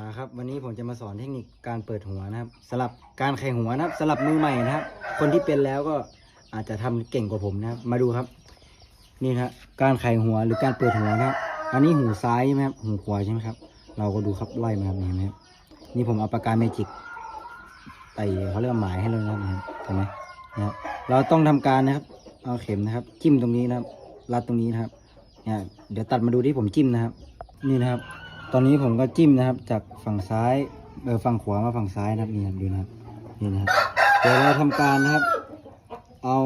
มาครับวันนี้ผมจะมาสอนเทคนิคการเปิดหัวนะครับสลับการไขหัวนะครับสลับมือใหม่นะครับ คนที่เป็นแล้วก็อาจจะทำเก่งกว่าผมนะครับ มาดูครับ นี่ครับการไขหัวหรือการเปิดหัวนะครับ อันนี้หูซ้ายใช่ไหมครับหูขวาใช่ไหมครับ เราก็ดูครับไล่มาครับเห็นไหมครับนี่ผมเอาปากกาเมจิกไต่เขาเรียกหมายให้เลยนะครับเห็นไหมนะครับเราต้องทำการนะครับ เอาเข็มนะครับ จิ้มตรงนี้นะครับรัดตรงนี้นะครับเนี่ยเดี๋ยวตัดมาดูที่ผมจิ้มนะครับ นี่นะครับ ตอนนี้ผมก็จิ้มนะครับ จากฝั่งซ้ายเออฝั่งขวามาฝั่งซ้ายนะครับนี่ครับดูนะครับนี่นะครับเดี๋ยวเราทำการนะครับ เอา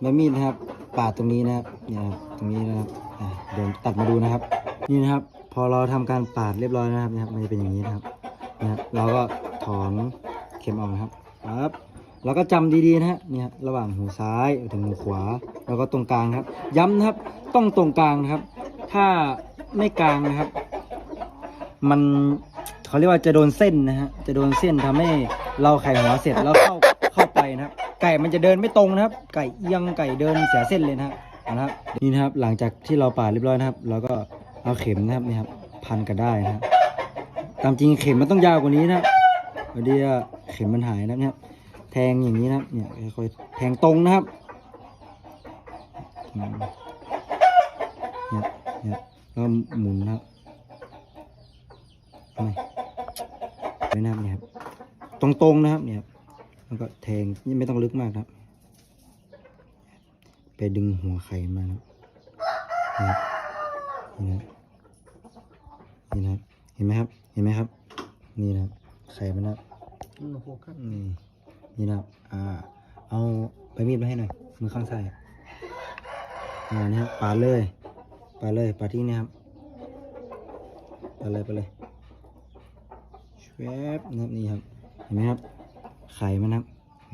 ใบมีดนะครับปาดตรงนี้นะครับนี่ครับตรงนี้นะครับเดี๋ยวตัดมาดูนะครับ นี่นะครับ พอเราทำการปาดเรียบร้อยนะครับนะครับมันจะเป็นอย่างนี้นะครับนะครับ เราก็ถอนเข็มออกนะครับปั๊บเราก็จำดีๆนะฮะเนี่ยระหว่างหูซ้ายถึงหูขวา แล้วก็ตรงกลางครับ ย้ำนะครับต้องตรงกลางนะครับ ถ้าไม่กลางนะครับ มันเขาเรียกว่าจะโดนเส้นนะฮะจะโดนเส้นทำให้เราไข่หัวเสร็จแล้วเข้าเข้าไปนะครับไก่มันจะเดินไม่ตรงนะครับ ไก่เอียงไก่เดินเสียเส้นเลยนะครับนะครับนี่นะครับหลังจากที่เราปาดเรียบร้อยนะครับเราก็เอาเข็มนะครับนี่ครับพันกันได้นะครับตามจริงเข็มมันต้องยาวกว่านี้นะครับพอดีว่าเข็มมันหายนะครับเนี่ยแทงอย่างนี้นะครับเนี่ยค่อยๆแทงตรงนะครับเนี่ยเนี่ยแล้วหมุนนะครับ ไม่ไม่นะครับเนี่ยครับตรงๆนะครับเนี่ยแล้วก็แทงไม่ต้องลึกมากครับ ไปดึงหัวไข่มานะครับนี่นะนี่นะเห็นไหมครับ เห็นไหมครับ นี่นะไข่มันนะนี่นี่นะอ่า เอาใบมีดมาให้หน่อยมือข้างซ้ายอะอ่านี่ครับปาดเลยปาดเลยปาดที่นี่ครับปาดเลยปาดเลย แวบนะครับนี่ครับเห็นไหมครับ ไข่มันนะครับ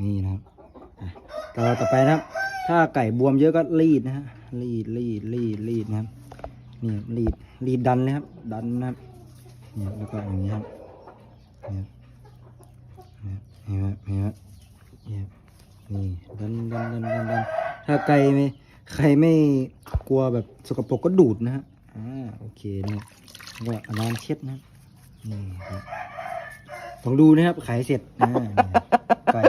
นี่นะครับต่อต่อไปนะครับ ถ้าไก่บวมเยอะก็รีดนะฮะรีดรีดรีดรีดนะครับนี่ครับรีดรีดดันเลยครับ ดันนะครับนี่แล้วก็อย่างนี้ครับนี่ครับนี่ครับเห็นไหมครับนี่ครับนี่ดันดันดันดันดันถ้าไก่ไม่ใครไม่กลัวแบบสกปรกก็ดูดนะฮะอ่าโอเคนะครับแล้วก็อน้ำเช็ดนะนี่ครับ ของดูนะครับขายเสร็จไก่